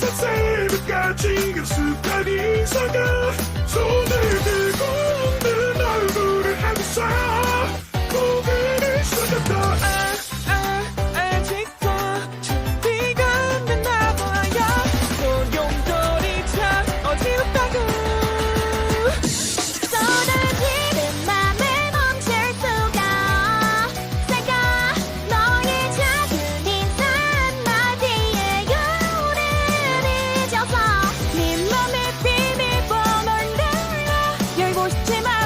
싹싹 까지 깊숙한 이상한 손 পশ্চিমা